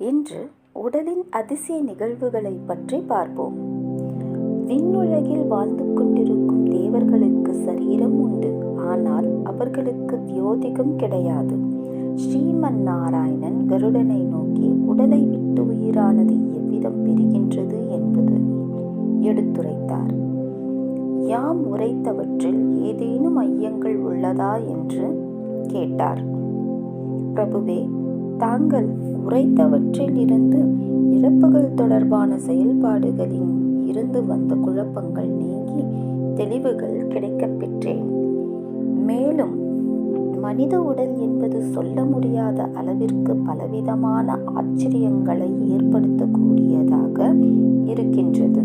இன்று உடலின் அதிசய நிகழ்வுகளை பற்றி பார்ப்போம். விண்ணுலகில் வாழ்ந்து கொண்டிருக்கும் தேவர்களுக்கு சரீரம் உண்டு. ஆனால் அவர்களுக்கு தியோதிகம் கிடையாது. ஸ்ரீமன் நாராயணன் கருடனை நோக்கி உடலை விட்டு உயிரானது எவ்விதம் பெறுகின்றது? என்பது எடுத்துரைத்தார். யாம் உரைத்தவற்றில் ஏதேனும் ஐயங்கள் உள்ளதா என்று கேட்டார். பிரபுவே தாங்கள் உரைத்தவற்றில் இருந்து இறப்புகள் தொடர்பான செயல்பாடுகளின் இருந்து வந்த குழப்பங்கள் நீங்கி தெளிவுகள் கிடைக்கப் பெற்றேன். மேலும் மனித உடல் என்பது சொல்ல முடியாத அளவிற்கு பலவிதமான ஆச்சரியங்களை ஏற்படுத்தக்கூடியதாக இருக்கின்றது.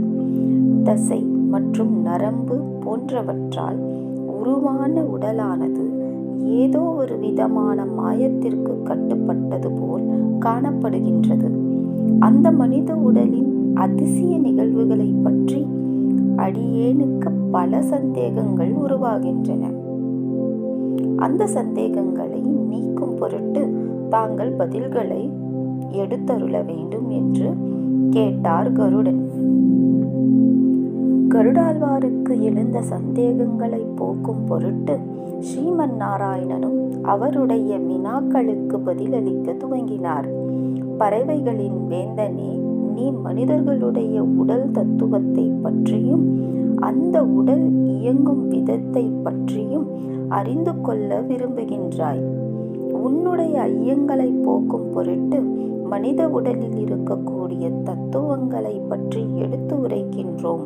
தசை மற்றும் நரம்பு போன்றவற்றால் உருவான உடலானது ஏதோ ஒரு விதமான மாயத்திற்கு கட்டுப்பட்டது போல் காணப்படுகின்றது. அந்த மனித உடலின் அதிசய நிகழ்வுகளை பற்றி அடியேனுக்கு பல சந்தேகங்கள் உருவாகின்றன. அந்த சந்தேகங்களை நீக்கும் பொருட்டு தாங்கள் பதில்களை எடுத்தருள வேண்டும் என்று கேட்டார் கருடன். கருடாழ்வாருக்கு எழுந்த சந்தேகங்களை போக்கும் பொருட்டு ஸ்ரீமன் நாராயணனும் அவருடைய வினாக்களுக்கு பதிலளிக்க துவங்கினார். பறவைகளின் வேந்தனே நீ மனிதர்களுடைய உடல் தத்துவத்தை பற்றியும் அந்த உடல் இயங்கும் விதத்தை பற்றியும் அறிந்து கொள்ள விரும்புகின்றாய். உன்னுடைய ஐயங்களை போக்கும் பொருட்டு மனித உடலில் இருக்கக்கூடிய தத்துவங்களை பற்றி எடுத்து உரைக்கின்றோம்?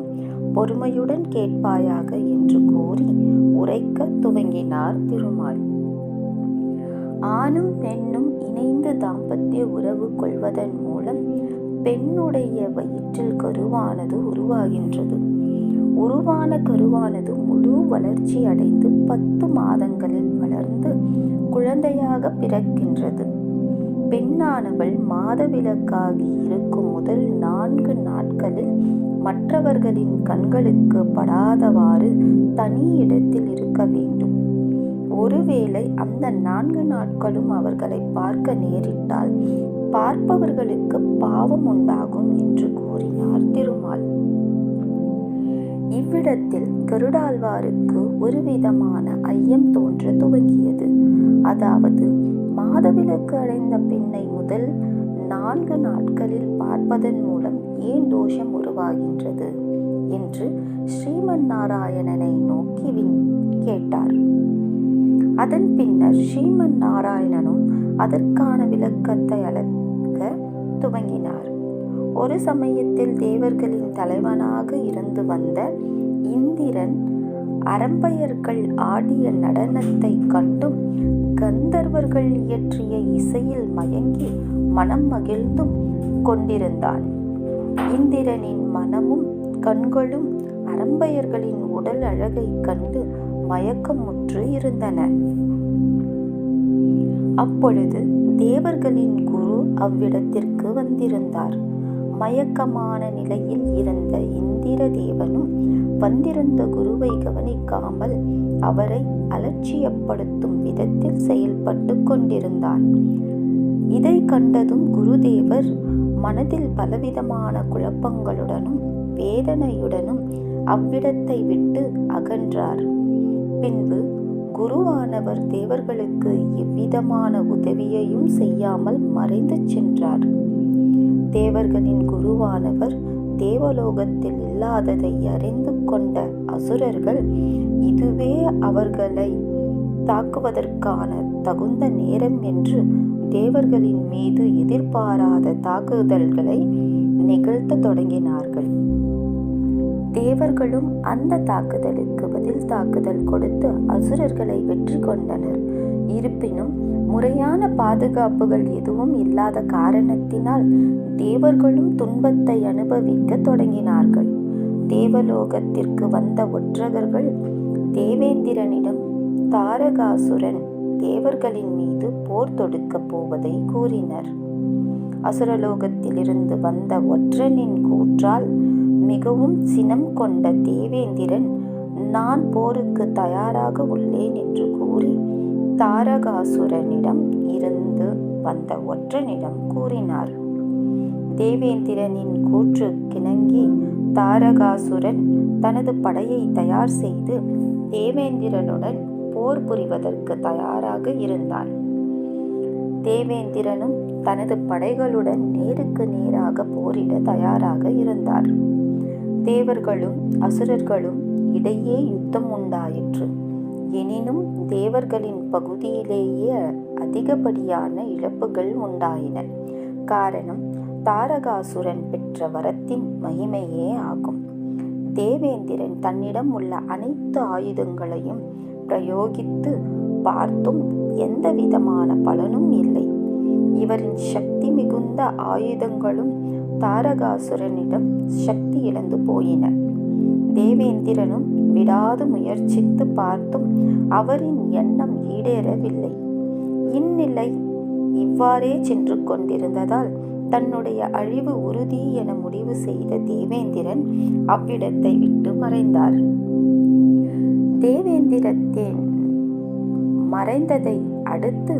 பொறுமையுடன் கேட்பாயாக என்று கூறி உரைக்க துவங்கினார் திருமால். ஆணும் பெண்ணும் இணைந்து தாம்பத்திய உறவு கொள்வதன் மூலம் பெண்ணுடைய வயிற்றில் கருவானது உருவாகின்றது. உருவான கருவானது முழு வளர்ச்சி அடைந்து பத்து மாதங்களில் வளர்ந்து குழந்தையாக பிறக்கின்றது. பெண்ணானவள் மாதவிலக்காகி இருக்கும் முதல் நான்கு நாட்களில் மற்றவர்களின் கண்களுக்கு படாதவாறு தனி இடத்தில் இருக்க வேண்டும். ஒருவேளை அந்த நான்கு நாட்களும் அவர்களை பார்க்க நேரிட்டால் பார்ப்பவர்களுக்கு பாவம் உண்டாகும் என்று கூறினார் திருமால். இவ்விடத்தில் கருடாழ்வாருக்கு ஒரு விதமான ஐயம் தோன்ற துவங்கியது. அதாவது மாதவிலக்கு அடைந்த பெண்ணை முதல் நான்கு நாட்களில் பார்ப்பதன் மூலம் ஏன் தோஷம் உருவாகின்றது? என்று ஸ்ரீமன் நாராயணனை நோக்கி வின் கேட்டார். அதன் பின்னர் ஸ்ரீமன் நாராயணனும் அதற்கான விளக்கத்தை அளக்க துவங்கினார். ஒரு சமயத்தில் தேவர்களின் தலைவனாக இருந்து வந்த இந்திரன் அரம்பையர்கள் ஆடிய நடனத்தை கண்டும் கந்தர்வர்கள் இயற்றிய இசையில் மயங்கி மனம் மகிழ்ந்தும் கொண்டிருந்தான். இந்திரனின் மனமும் கண்களும் அரம்பையர்களின் உடல் அழகை கண்டு மயக்கமுற்று இருந்தன. அப்பொழுது தேவர்களின் குரு அவ்விடத்திற்கு வந்திருந்தார். மயக்கமான நிலையில் இருந்த இந்திர தேவனும் வந்திருந்த குருவை கவனிக்காமல் அவரை அலட்சியப்படுத்தும் விதத்தில் செயல்பட்டு கொண்டிருந்தான். இதை கண்டதும் குருதேவர் மனதில் பலவிதமான குழப்பங்களுடனும் வேதனையுடனும் அவ்விடத்தை விட்டு அகன்றார். பின்பு குருவானவர் தேவர்களுக்கு எவ்விதமான உதவியையும் செய்யாமல் மறைந்து சென்றார். தேவர்களின் குருவானவர் தேவலோகத்தில் இல்லாததை அறிந்து கொண்ட அசுரர்கள் இதுவே அவர்களை தாக்குவதற்கான தகுந்த நேரம் என்று தேவர்களின் மீது எதிர்பாராத தாக்குதல்களை நிகழ்த்த தொடங்கினார்கள். தேவர்களும் அந்த தாக்குதலுக்கு பதில் தாக்குதல் கொடுத்து அசுரர்களை வெற்றி கொண்டனர். இருப்பினும் முறையான பாதுகாப்புகள் எதுவும் இல்லாத காரணத்தினால் தேவர்களும் துன்பத்தை அனுபவிக்க தொடங்கினார்கள். தேவலோகத்திற்கு வந்த ஒற்றகர்கள் தேவேந்திரனிடம் தாரகாசுரன் தேவர்களின் மீது போர் தொடுக்கப் போவதை கூறினர். அசுரலோகத்திலிருந்து வந்த ஒற்றனின் கூற்றால் மிகவும் சினம் கொண்ட தேவேந்திரன் நான் போருக்கு தயாராக உள்ளேன் என்று கூறி தாரகாசுரனிடம் இருந்து வந்த ஒற்றனிடம் கூறினார் தேவேந்திரனின் கூற்று கிணங்கி தாரகாசுரன் தனது படையை தயார் செய்து தேவேந்திரனுடன் போர் புரிவதற்கு தயாராக இருந்தான். தேவேந்திரனும் தனது படைகளுடன் நேருக்கு நேராக போரிட தயாராக இருந்தார். தேவர்களும் அசுரர்களும் இடையே யுத்தம் உண்டாயிற்று. எனினும் தேவர்களின் பகுதியிலேயே அதிகப்படியான இழப்புகள் உண்டாயின. காரணம் தாரகாசுரன் பெற்ற வரத்தின் மகிமையே ஆகும். தேவேந்திரன் தன்னிடம் உள்ள அனைத்து ஆயுதங்களையும் பிரயோகித்து பார்த்தும் எந்த விதமான பலனும் இல்லை. இவரின் சக்தி மிகுந்த ஆயுதங்களும் தாரகாசுரனிடம் சக்தி இழந்து போயின. தேவேந்திரனும் விடாது முயற்சித்து பார்த்தும் அவரின் எண்ணம் ஈடேறவில்லை. இந்நிலை இவ்வாறே சென்று கொண்டிருந்ததால் தன்னுடைய அழிவு உறுதி என முடிவு செய்த தேவேந்திரன் அவ்விடத்தை விட்டு மறைந்தார். தேவேந்திரத்தின் மறைந்ததை அடுத்து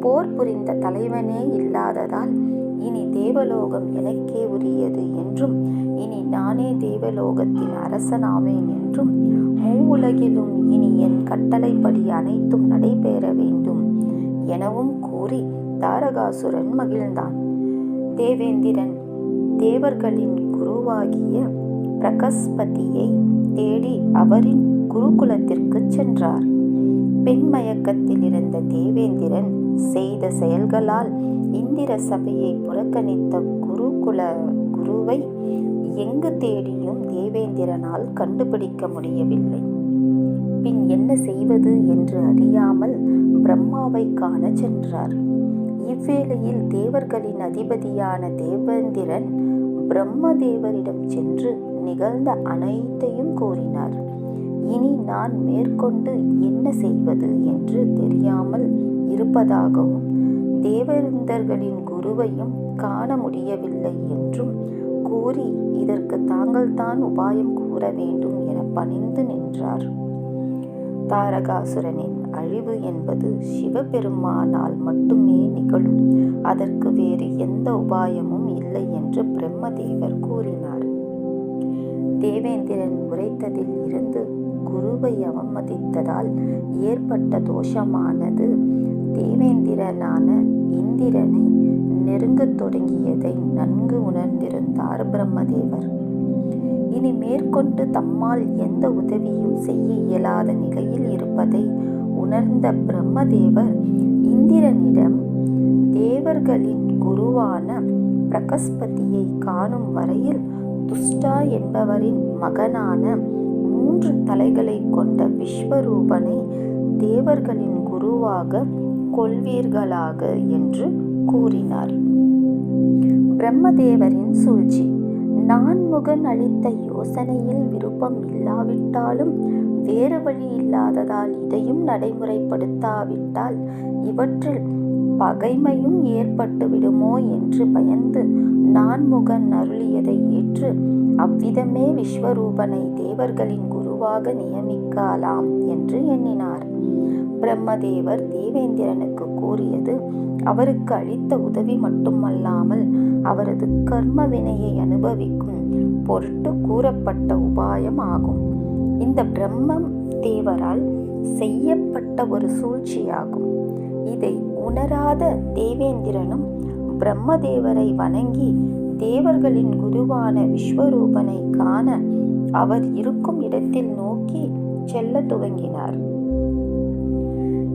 போர் புரிந்த தலைவனே இல்லாததால் இனி தேவலோகம் எனக்கே உரியது என்றும் இனி நானே தேவலோகத்தின் அரசனாவேன் என்றும் மூவுலகிலும் இனி என் கட்டளைப்படி அனைத்தும் நடைபெற வேண்டும் எனவும் கூறி தாரகாசுரன் மகிழ்ந்தான். தேவேந்திரன் தேவர்களின் குருவாகிய பிரகஸ்பதியை தேடி அவரின் குருகுலத்திற்கு சென்றார். பெண்மயக்கத்தில் இருந்த தேவேந்திரன் செய்த செயல்களால் இந்திர சபையை புறக்கணித்த குருகுல குருவை எங்கு தேடியும் தேவேந்திரனால் கண்டுபிடிக்க முடியவில்லை. பின் என்ன செய்வது என்று அறியாமல் பிரம்மாவை காண சென்றார். இவ்வேளையில் தேவர்களின் அதிபதியான தேவேந்திரன் பிரம்மதேவரிடம் சென்று நிகழ்ந்த அனைத்தையும் கூறினார். இனி நான் மேற்கொண்டு என்ன செய்வது என்று தெரியாமல் இருப்பதாகவும் தேவேந்தர்களின் குருவையும் காண முடியவில்லை என்றும் கூறி இதற்கு தாங்கள்தான் உபாயம் கூற வேண்டும் என பணிந்து நின்றார். தாரகாசுரனின் அழிவு என்பது சிவபெருமானால் மட்டுமே நிகழும். அதற்கு வேறு எந்த உபாயமும் இல்லை என்று பிரம்மதேவர் கூறினார். தேவேந்திரன் உரைத்ததில் இருந்து குருவை அவமதித்ததால் ஏற்பட்ட தோஷமானது தேவேந்திரனான இந்திரனை நெருங்கத் தொடங்கியதை நன்கு உணர்ந்திருந்தார் பிரம்மதேவர். இனி மேற்கொண்டு தம்மால் எந்த உதவியும் செய்ய இயலாத நிலையில் இருப்பதை உணர்ந்த பிரம்மதேவர் இந்திரனிடம் தேவர்களின் குருவான பிரகஸ்பதியை காணும் வரையில் துஷ்டா என்பவரின் மகனான மூன்று தலைகளை கொண்ட விஸ்வரூபனை தேவர்களின் குருவாக கொள்வீர்களாக என்று கூறினார். பிரம்மதேவரின் சூழ்ச்சி. நான்முகன் அளித்த யோசனையில் விருப்பம் இல்லாவிட்டாலும் வேறு வழி இல்லாததால் இதையும் நடைமுறைப்படுத்தாவிட்டால் இவற்றில் பகைமையும் ஏற்பட்டு விடுமோ என்று பயந்து நான்முகன் அருளியதை ஏற்று அவ்விதமே விஸ்வரூபனை தேவர்களின் குருவாக நியமிக்கலாம் என்று எண்ணினார். பிரம்மதேவர் தேவேந்திரனுக்கு கூறியது அவருக்கு அளித்த உதவி மட்டுமல்லாமல் அவரது கர்ம வினையை அனுபவிக்கும் பொருட்டு கூறப்பட்ட உபாயம் ஆகும். இந்த பிரம்மம் தேவரால் செய்யப்பட்ட ஒரு சூழ்ச்சியாகும். இதை உணராத தேவேந்திரனும் பிரம்மதேவரை வணங்கி தேவர்களின் குருவான விஸ்வரூபனை காண அவர் இருக்கும் இடத்தில் நோக்கி செல்ல துவங்கினார்.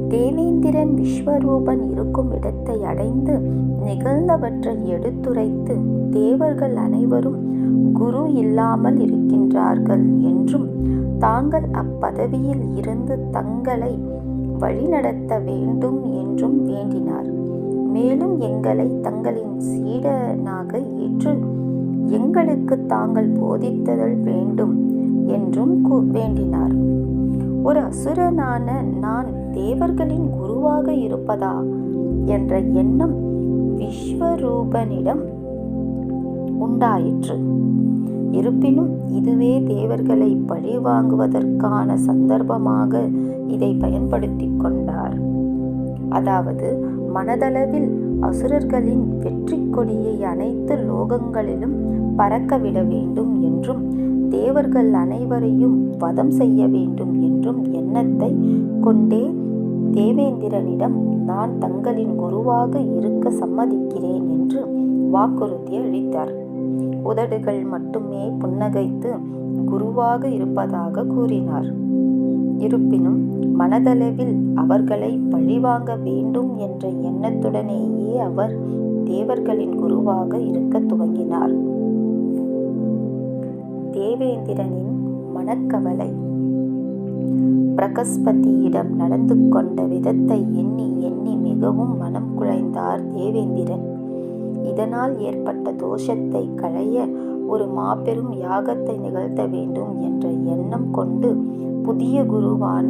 தேவேந்திரன் விஸ்வரூபன் இருக்கும் இடத்தை அடைந்து நிகழ்ந்தவற்றை எடுத்துரைத்து தேவர்கள் அனைவரும் குரு இல்லாமல் இருக்கின்றார்கள் என்றும் தாங்கள் அப்பதவியில் இருந்து தங்களை வழிநடத்த வேண்டும் என்றும் வேண்டினார். மேலும் எங்களை தங்களின் சீடனாக ஏற்று எங்களுக்கு தாங்கள் போதித்ததல் வேண்டும் என்றும் வேண்டினார். ஒரு அசுரனான நான் தேவர்களின் குருவாக இருப்பதா என்ற எண்ணம் விஸ்வரூபனிடம் உண்டாயிற்று. இருப்பினும் இதுவே தேவர்களை பழிவாங்குவதற்கான சந்தர்ப்பமாக இதை பயன்படுத்தி கொண்டார். அதாவது மனதளவில் அசுரர்களின் வெற்றி கொடியை அனைத்து லோகங்களிலும் பறக்கவிட வேண்டும் என்றும் தேவர்கள் அனைவரையும் வதம் செய்ய வேண்டும் என்றும் எண்ணத்தை கொண்டே தேவேந்திரனிடம் நான் தங்களின் குருவாக இருக்க சம்மதிக்கிறேன் என்று வாக்குறுதி அளித்தார். உதடுகள் மட்டுமே புன்னகைத்து குருவாக இருப்பதாக கூறினார். இருப்பினும் மனதளவில் அவர்களை பழிவாங்க வேண்டும் என்ற எண்ணத்துடனேயே அவர் தேவர்களின் குருவாக இருக்க துவங்கினார். தேவேந்திரனின் மனக்கவலை. பிரகஸ்பதியிடம் நடந்து கொண்ட விதத்தை எண்ணி எண்ணி மிகவும் மனம் குழைந்தார் தேவேந்திரன். இதனால் ஏற்பட்ட தோஷத்தை களைய ஒரு மாபெரும் யாகத்தை நிகழ்த்த வேண்டும் என்ற எண்ணம் கொண்டு புதிய குருவான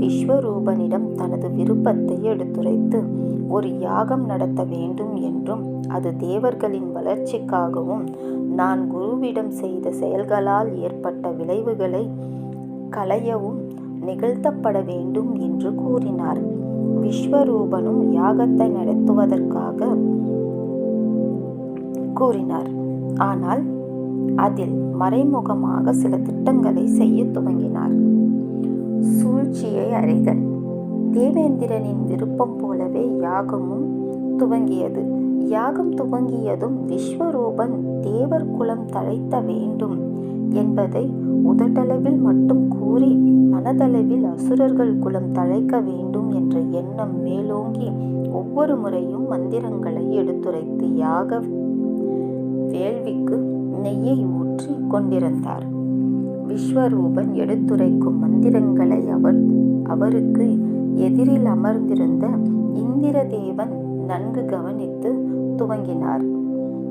விஸ்வரூபனிடம் தனது விருப்பத்தை எடுத்துரைத்து ஒரு யாகம் நடத்த வேண்டும் என்றும் அது தேவர்களின் வளர்ச்சிக்காகவும் நான் குருவிடம் செய்த செயல்களால் ஏற்பட்ட விளைவுகளை களையவும் நிகழ்த்தப்பட வேண்டும் என்று கூறினார். விஸ்வரூபனும் யாகத்தை நடத்துவதற்காக கூறினார். ஆனால் அதில் மறைமுகமாக சில திட்டங்களை செய்ய துவங்கினார். சூழ்ச்சியை அறிதல். தேவேந்திரனின் விருப்பம் போலவே யாகமும் துவங்கியது. யாகம் துவங்கியதும் விஸ்வரூபன் தேவர் குலம் தழைத்த வேண்டும் என்பதை உதட்டளவில் மட்டும் கூறி மனதளவில் அசுரர்கள் குலம் தழைக்க வேண்டும் என்ற எண்ணம் மேலோங்கி ஒவ்வொரு முறையும் மந்திரங்களை எடுத்துரைத்து யாக வேள்விக்கு நெய்யை ஊற்றி கொண்டிருந்தார். விஸ்வரூபன் எடுத்துரைக்கும் மந்திரங்களை அவர் அவருக்கு எதிரில் அமர்ந்திருந்த இந்திரதேவன் நன்கு கவனித்து துவங்கினார்.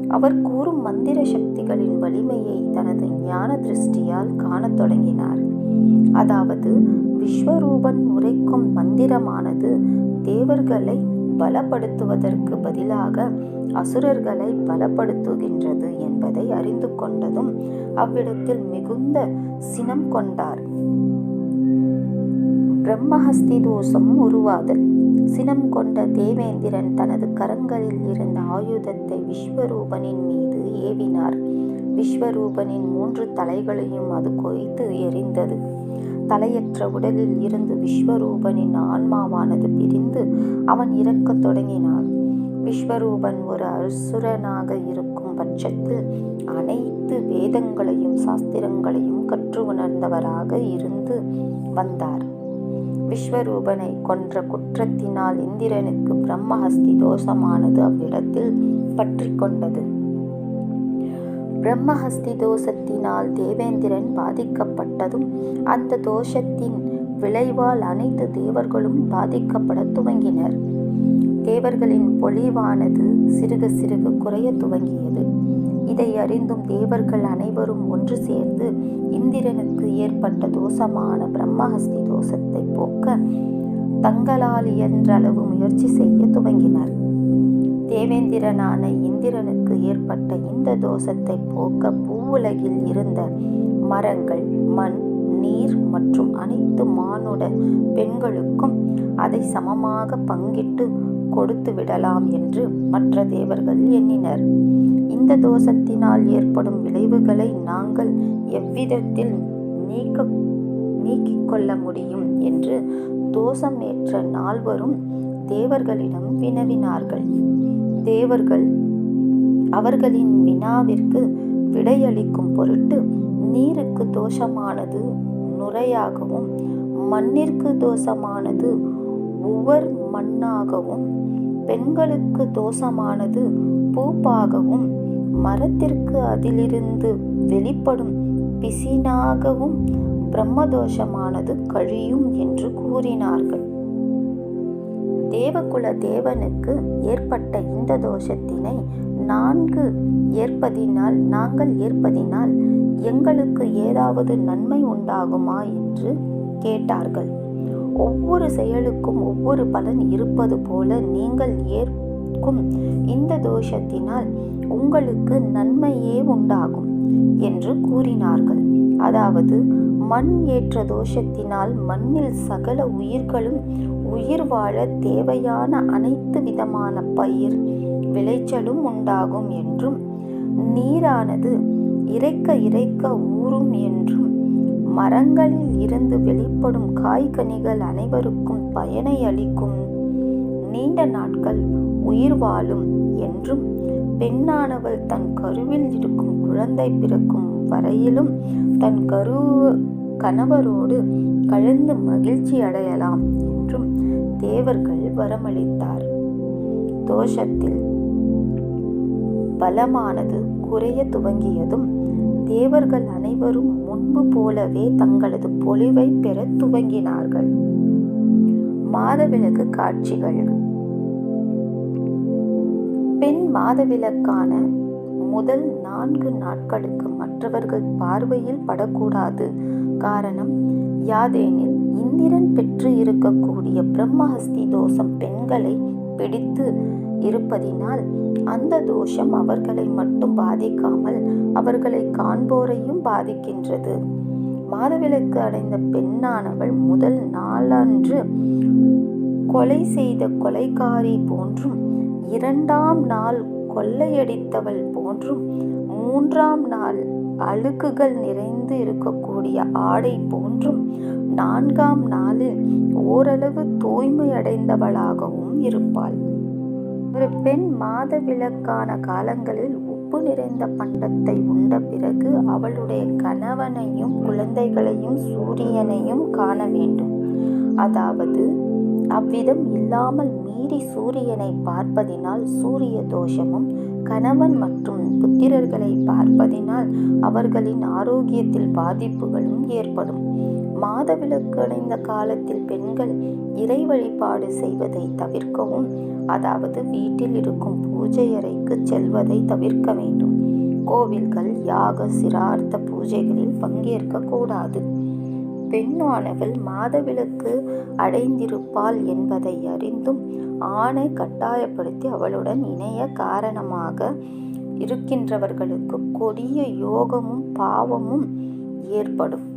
அவர் கூறும் மந்திர சக்திகளின் வலிமையை தனது ஞான திருஷ்டியால் காணத் தொடங்கினார். அதாவது விஸ்வரூபன் உரைக்கும் மந்திரமானது தேவர்களை பலப்படுத்துவதற்கு பதிலாக அசுரர்களை பலப்படுத்துகின்றது என்பதை அறிந்து கொண்டதும் அவ்விடத்தில் மிகுந்த சினம் கொண்டார். பிரம்மஹஸ்தி தோஷம் உருவாதல். சினம் கொண்ட தேவேந்திரன் தனது கரங்களில் இருந்த ஆயுதத்தை விஸ்வரூபனின் மீது ஏவினார். விஸ்வரூபனின் மூன்று தலைகளையும் அது கொய்த்து எரிந்தது தலையற்ற உடலில் இருந்து விஸ்வரூபனின் ஆன்மாவானது பிரிந்து அவன் இறக்கத் தொடங்கினான். விஸ்வரூபன் ஒரு அசுரனாக இருக்கும் பட்சத்தில் அனைத்து வேதங்களையும் சாஸ்திரங்களையும் கற்று உணர்ந்தவராக இருந்து வந்தார். விஸ்வரூபனை கொன்ற குற்றத்தினால் இந்திரனுக்கு பிரம்மஹஸ்தி தோஷமானது அவ்விடத்தில் பற்றி கொண்டது. பிரம்மஹஸ்தி தோஷத்தினால் தேவேந்திரன் பாதிக்கப்பட்டதும் அந்த தோஷத்தின் விளைவால் அனைத்து தேவர்களும் பாதிக்கப்பட துவங்கினர். தேவர்களின் பொழிவானது சிறுக சிறுக குறைய துவங்கியது. இதை அறிந்தும் தேவர்கள் அனைவரும் ஒன்று சேர்ந்து இந்திரனுக்கு ஏற்பட்ட தோஷமான பிரம்மஹஸ்தி தோஷத்தை போக்க தங்களால் இயன்றளவு முயற்சி செய்ய துவங்கினர். தேவேந்திரனான இந்திரனுக்கு ஏற்பட்ட இந்த தோஷத்தை போக்க பூவுலகில் இருந்த மரங்கள் மண் நீர் மற்றும் அனைத்து மானுட பெண்களுக்கும் அதை சமமாக பங்கிட்டு கொடுத்து விடலாம் என்று மற்ற தேவர்கள் எண்ணினர். இந்த தோஷத்தினால் ஏற்படும் விளைவுகளை நாங்கள் எவ்விதத்தில் நீக்க நீக்கிக் கொள்ள முடியும் என்று தோஷமேற்ற நால்வரும் தேவர்களிடம் வினவினார்கள். தேவர்கள் அவர்களின் வினாவிற்கு விடையளிக்கும் பொருட்டு நீருக்கு தோஷமானது நுரையாகவும் மண்ணிற்கு தோஷமானது உவர் மண்ணாகவும் பெண்களுக்கு தோஷமானது பூப்பாகவும் மரத்திற்கு அதிலிருந்து வெளிப்படும் பிசினாகவும் பிரம்மதோஷமானது கழியும் என்று கூறினார்கள். தேவகுல தேவனுக்கு ஏற்பட்ட இந்த தோஷத்தினை நான்கு ஏற்பதினால் நாங்கள் ஏற்பதினால் எங்களுக்கு ஏதாவது நன்மை உண்டாகுமா என்று கேட்டார்கள். ஒவ்வொரு செயலுக்கும் ஒவ்வொரு பலன் இருப்பது போல நீங்கள் ஏற்கும் இந்த தோஷத்தினால் உங்களுக்கு நன்மையே உண்டாகும் என்று கூறினார்கள். அதாவது மண் ஏற்ற தோஷத்தினால் மண்ணில் சகல உயிர்களும் உயிர் வாழ தேவையான அனைத்து விதமான பயிர் விளைச்சலும் உண்டாகும் என்றும் நீரானது இறைக்க இறைக்க ஊறும் என்றும் மரங்களில் இருந்து வெளிப்படும் காய்கனிகள் அனைவருக்கும் பயனை அளிக்கும். நீண்ட நாட்கள் உயிர் வாழும் என்றும் பெண்ணானவள் தன் கருவில் இருக்கும் குழந்தை பிறக்கும் வரையிலும் தன் கரு கணவரோடு கலந்து மகிழ்ச்சி அடையலாம் என்றும் தேவர்கள் வரமளித்தார். தோஷத்தில் பலமானது குறைய துவங்கியதும் தேவர்கள் அனைவரும் முன்பு போலவே தங்களது பொலிவை பெற துவங்கினார்கள். மாதவிலக்கு காட்சிகள். பெண் மாதவிலக்கான முதல் நான்கு நாட்களுக்கு மற்றவர்கள் பார்வையில் படக்கூடாது. காரணம் யாதேனில் இந்திரன் பெற்று இருக்கக்கூடிய பிரம்மஹஸ்தி தோஷம் பெண்களை பிடித்து இருப்பதினால் அந்த தோஷம் அவர்களை மட்டும் பாதிக்காமல் அவர்களை காண்போரையும் பாதிக்கின்றது. மாதவிலக்கு அடைந்த பெண்ணானவள் முதல் நாளன்று கொலை செய்த கொலைகாரி போன்றும் இரண்டாம் நாள் கொள்ளையடித்தவள் போன்றும் மூன்றாம் நாள் அழுக்குகள் நிறைந்து இருக்கக்கூடிய ஆடை போன்றும் நான்காம் நாளில் ஓரளவு தூய்மையடைந்தவளாகவும் இருப்பாள். ஒரு பெண் மாதவிலக்கான காலங்களில் உப்பு நிறைந்த பண்டத்தை உண்ட பிறகு அவளுடைய கணவனையும் குழந்தைகளையும் சூரியனையும் காண வேண்டும். அதாவது அவ்விதம் இல்லாமல் மீறி சூரியனை பார்ப்பதினால் சூரிய தோஷமும் கணவன் மற்றும் புத்திரர்களை பார்ப்பதினால் அவர்களின் ஆரோக்கியத்தில் பாதிப்புகளும் ஏற்படும். மாதவிலக்கு அடைந்த காலத்தில் பெண்கள் இறை வழிபாடு செய்வதை தவிர்க்கவும் அதாவது வீட்டில் இருக்கும் பூஜை அறைக்கு செல்வதை தவிர்க்க வேண்டும். கோவில்கள் யாக சிரார்த்த பூஜைகளில் பங்கேற்கக்கூடாது பெண்ணானவள் மாதவிலக்கு அடைந்திருப்பாள் என்பதை அறிந்தும் ஆணை கட்டாயப்படுத்தி அவளுடன் இணைய காரணமாக இருக்கின்றவர்களுக்கு கொடிய யோகமும் பாவமும் ஏற்படும்.